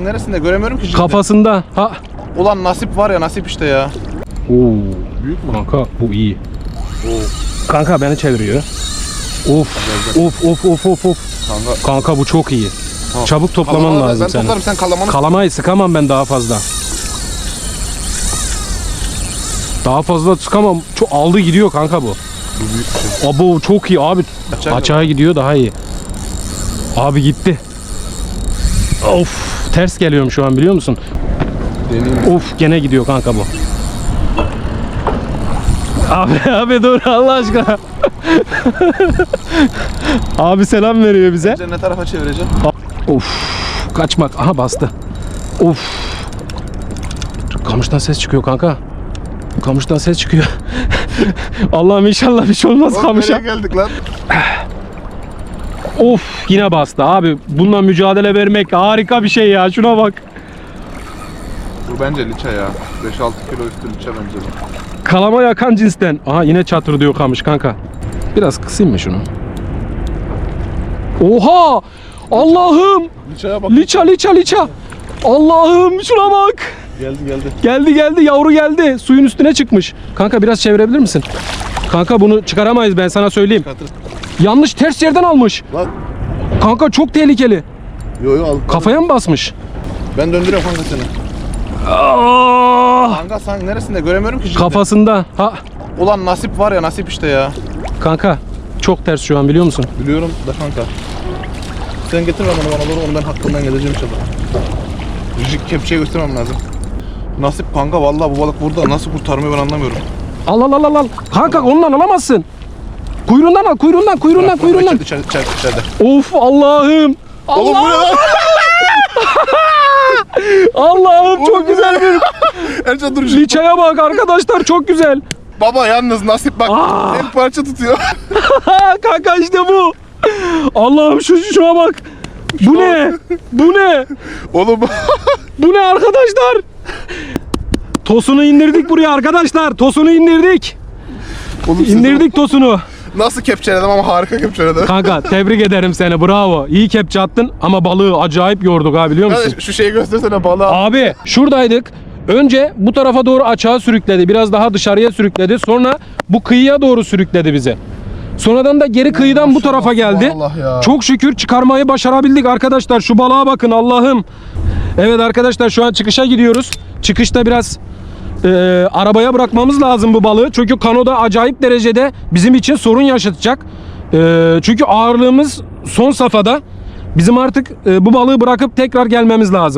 Neresinde göremiyorum ki ciddi. Kafasında. Ha. Ulan nasip var ya nasip işte ya. Oo. Büyük mü? Kanka bu iyi. Kanka beni çeviriyor. Of. Of of of of of. Kanka. Kanka bu çok iyi. Tamam. Çabuk toplaman Kalamanı lazım ben senin. toplarım sen kalamanı. Kalamayı sıkamam ben daha fazla. Daha fazla sıkamam. Çok aldı gidiyor kanka bu. Bu büyük bir şey. Abo çok iyi abi. Açığa gidiyor daha iyi. Abi gitti. Of ters geliyorum şu an biliyor musun? Deneyim. Of gene gidiyor kanka bu. Abi abi dur Allah aşkına. abi selam veriyor bize. Sence ne tarafa çevireceğim? Of kaçmak. Aha bastı. Of. Kamıştan ses çıkıyor kanka. Kamıştan ses çıkıyor. Allah'ım inşallah bir şey olmaz Oğlum, kamışa. nereye geldik lan? Of yine bastı abi. Bununla mücadele vermek harika bir şey ya. Şuna bak. Bu bence liçe ya. 5-6 kilo üstü liçe bence bu. Kalama yakan cinsten. Aha yine çatır diyor kamış kanka. Biraz kısayım mı şunu? Oha! Allah'ım! Liçeye bak. Liça liça liça. Allah'ım şuna bak. Geldi geldi. Geldi geldi yavru geldi. Suyun üstüne çıkmış. Kanka biraz çevirebilir misin? Kanka bunu çıkaramayız ben sana söyleyeyim. Katır. Yanlış ters yerden almış. Lan. Kanka çok tehlikeli. Yo yo al. Kafaya mı basmış? Ben döndürüyorum kanka seni. Aa! Kanka sen neresinde göremiyorum ki ciddi. Kafasında. Ha Ulan nasip var ya nasip işte ya. kanka çok ters şu an biliyor musun? Biliyorum da kanka. Sen getir onu bana doğru onu ben hakkından geleceğim inşallah. Jig kepçeye göstermem lazım. Nasip kanka vallahi bu balık burada nasıl kurtarmıyor ben anlamıyorum. Al al al al. Kanka ondan alamazsın. Kuyruğundan al kuyruğundan kuyruğundan kuyruğundan. içeride, içeride, içeride. Of Allah'ım. Oğlum bu ne Allah lan? Allah'ım çok güzel bir Ercan dur. liçaya bak arkadaşlar çok güzel. Baba yalnız nasip bak. Aa. El parça tutuyor. Kanka işte bu. Allah'ım şu şuna bak. Bu ne? Bu ne? Oğlum Bu ne arkadaşlar? Tosunu indirdik buraya arkadaşlar. Tosunu indirdik. Oğlum siz İndirdik tosunu. Nasıl kepçeledim ama harika kepçeledim. Kanka tebrik ederim seni bravo. İyi kepçe attın ama balığı acayip yorduk ha biliyor musun? Kardeş, şu şeyi göstersene balığa. Abi şuradaydık. Önce bu tarafa doğru açığa sürükledi. Biraz daha dışarıya sürükledi. Sonra bu kıyıya doğru sürükledi bizi. Sonradan da geri kıyıdan bu tarafa geldi. Allah ya. Çok şükür çıkarmayı başarabildik arkadaşlar. Şu balığa bakın Allah'ım. Evet arkadaşlar şu an çıkışa gidiyoruz. Çıkışta biraz e, arabaya bırakmamız lazım bu balığı. Çünkü kanoda acayip derecede bizim için sorun yaşatacak. E, çünkü ağırlığımız son safhada. Bizim artık e, bu balığı bırakıp tekrar gelmemiz lazım.